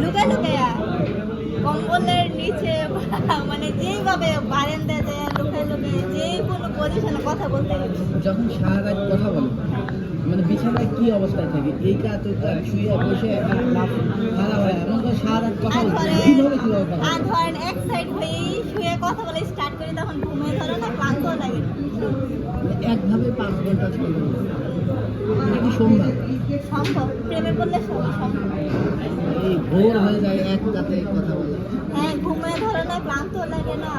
Luka লুকায়া কম্বলের নিচে মানে যেইভাবে বারান্দা দেয় লুকায় লুকায় যে কোনো পজিশনে কথা বলতে যখন সারা রাত কথা বলে মানে বিছানায় কি অবস্থায় থাকে? এই কাজ ওই কাজ শুয়ে বসে খাওয়া হয় এমন করে সারা রাত কথা ধরেন কীভাবে কীভাবে আর ধরেন এক সাইড হয়েই শুয়ে কথা বলে স্টার্ট করি তখন ঘুমিয়ে ধরে না ক্লান্ত লাগে। একভাবে পাঁচ ঘণ্টা চলবে। এটা সম্ভব? সম্ভব। প্রেমে বললে সম্ভব। এই ভোর হয়ে যায় এক রাতে কথা বলে। হ্যাঁ ঘুমিয়ে ধরে না ক্লান্ত লাগে না।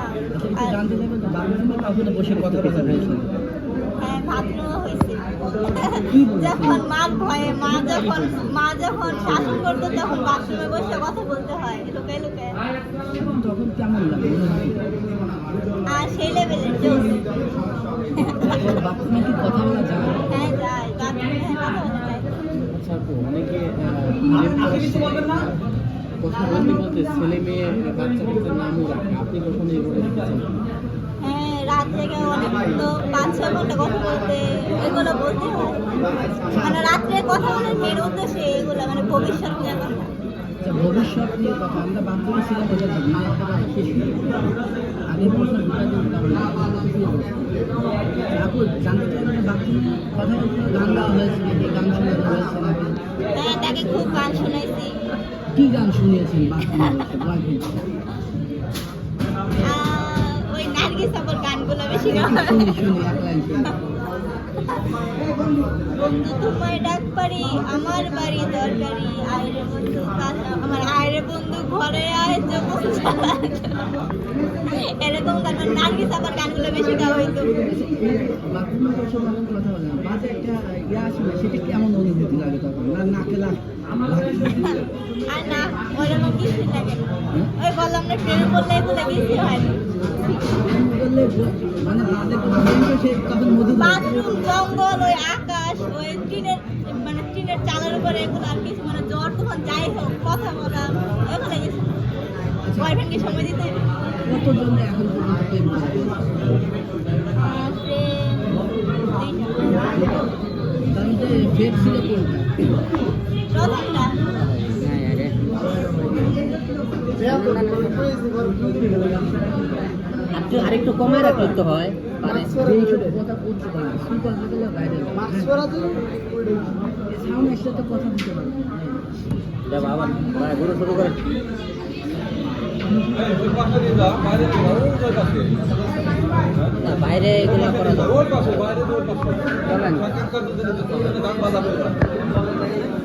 আর জানতে বাথরুমে বসে কথা হয়েছে হ্যাঁ হয়েছে। যখন মার ভয়ে মা যখন মা যখন শাসন করতো তখন বাথরুমে বসে কথা বলতে হয় লুকায় লুকায়। তখন কেমন লাগে? আর সেই লেভেলের বাথরুমে কি কথা বলা যায় হ্যাঁ যাই বাথরুমে হ্যাঁ কথা বলা যায় আচ্ছা আপু, অনেকে আহ, প্রেম করার সময় কথা বলতে বলতে ছেলে মেয়ে বাচ্চা কাচ্চার নামও রাখে। আপনি কখনো এগুলো দেখেছেন হ্যাঁ রাত থেকে অনেক তো পাঁচ ছয় ঘণ্টা কথা বলতে এগুলো বলতে হয়। মানে রাত্রে কথা বলার মেন উদ্দেশ্য এগুলো মানে ভবিষ্যৎ নিয়ে কথা। আচ্ছা, ভবিষ্যৎ নিয়ে কথা। আমরা বাথরুমে ছিলাম ওটার জন্য না শেষ আগের প্রশ্ন দুটা দিন আপু জানতে গান গাওয়া হয়েছে নাকি গান শোনানো হয়েছে নাকি হ্যাঁ তাকে খুব গান শুনাইছি কি গান শুনিয়েছেন বাথরুমে বসে বয়ফ্রেন্ড আহ, ওই নার্গিস আবার গানগুলো বেশি শুনি শুনি এক লাইন বন্ধু তোমায় ডাক পারি আমার বাড়ি দরকারি আয়রে বন্ধু আমার আয়রে বন্ধু ঘরে আয় চোখ আর না ওরকম কিছু লাগে ওই বাথরুম, জঙ্গল, ওই আকাশ, ওই টিনের মানে টিনের চালের উপরে এগুলো আর কিছু মানে জ্বর তখন যাই হোক, কথা বলা এগুলো বয়ফ্রেন্ডকে সময় দিতে? কতজন এখন আরেকটু কমায় রাখলে তো হয়। মানে কথা বলতে পারে শুরু করতে গেলে বাইরে সামনে এসে তো কথা বলতে বাবা গুরু শুরু করে না বাইরে এগুলো করা যাবে